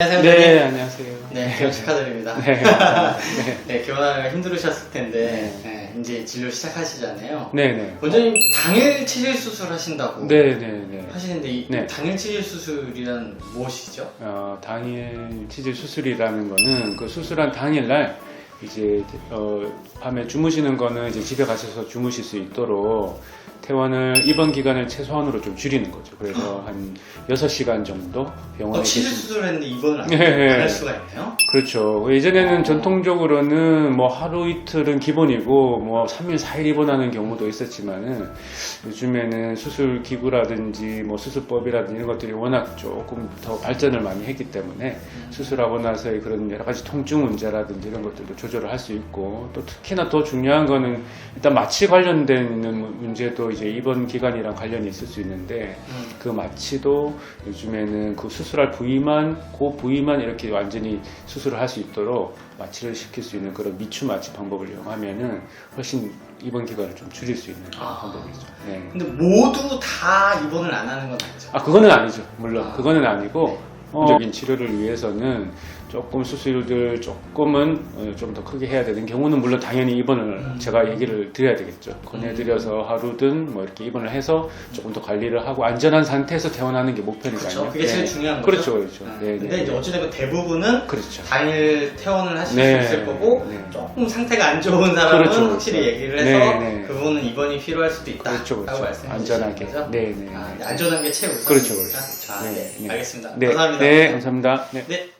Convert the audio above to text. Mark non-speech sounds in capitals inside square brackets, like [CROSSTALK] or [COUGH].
안녕하세요. 네, 네. 안녕하세요. 네, 개원 축하드립니다. 네, [LAUGHS] 네, 네, 개원하느라 힘들으셨을 텐데 네, 이제 진료 시작하시잖아요. 네, 네. 원장님 당일 치질 수술 하신다고 네, 네, 네. 하시는데 이 네. 당일 치질 수술이란 무엇이죠? 어, 당일 치질 수술이라는 거는 그 수술한 당일날 이제 어, 밤에 주무시는 거는 이제 집에 가셔서 주무실 수 있도록 퇴원을 입원 기간을 최소한으로 좀 줄이는 거죠. 그래서 한 6시간 정도 병원에 어, 치질 계신 수술했는데 입원을 안 네, 네. 할 수가 있나요? 그렇죠. 예전에는 전통적으로는 뭐 하루 이틀은 기본이고 뭐 3일, 4일 입원하는 경우도 있었지만은 요즘에는 수술 기구라든지 뭐 수술법이라든지 이런 것들이 워낙 조금 더 발전을 많이 했기 때문에 수술하고 나서의 그런 여러 가지 통증 문제라든지 이런 것들도 조절을 할 수 있고 또 특히나 더 중요한 거는 일단 마취 관련된 문제도 이제 입원 기간이랑 관련이 있을 수 있는데 음. 그 마취도 요즘에는 그 수술할 부위만 그 부위만 이렇게 완전히 수술을 할 수 있도록 마취를 시킬 수 있는 그런 미추 마취 방법을 이용하면은 훨씬 입원 기간을 좀 줄일 수 있는 그런 아. 방법이죠. 네. 근데 모두 다 입원을 안 하는 건 아니죠? 아 그거는 아니죠. 물론 아. 그거는 아니고 적인 치료를 위해서는 조금 수술들 조금은 어, 좀더 크게 해야 되는 경우는 물론 당연히 입원을 음. 제가 얘기를 드려야 되겠죠. 권해드려서 하루든 뭐 이렇게 입원을 해서 조금 더 관리를 하고 안전한 상태에서 퇴원하는 게 목표니까요. 그렇죠. 그게 제일 네. 중요한 거죠. 그렇죠, 그렇죠. 네. 네, 근데 네, 이제 네. 어찌되건 대부분은 그렇죠. 당일 퇴원을 하실 네. 수 있을 거고 네. 조금 상태가 안 좋은 사람은 그렇죠, 그렇죠. 확실히 얘기를 해서 네, 네. 그분은 입원이 필요할 수도 있다. 그렇죠, 라고 그렇죠. 말씀해 안전하게. 거죠? 네, 네. 아, 네. 안전한 게 최우선이니까. 그렇죠, 그렇죠. 아, 네. 네, 네. 알겠습니다. 네, 감사합니다. 네, 감사합니다. 네. 네.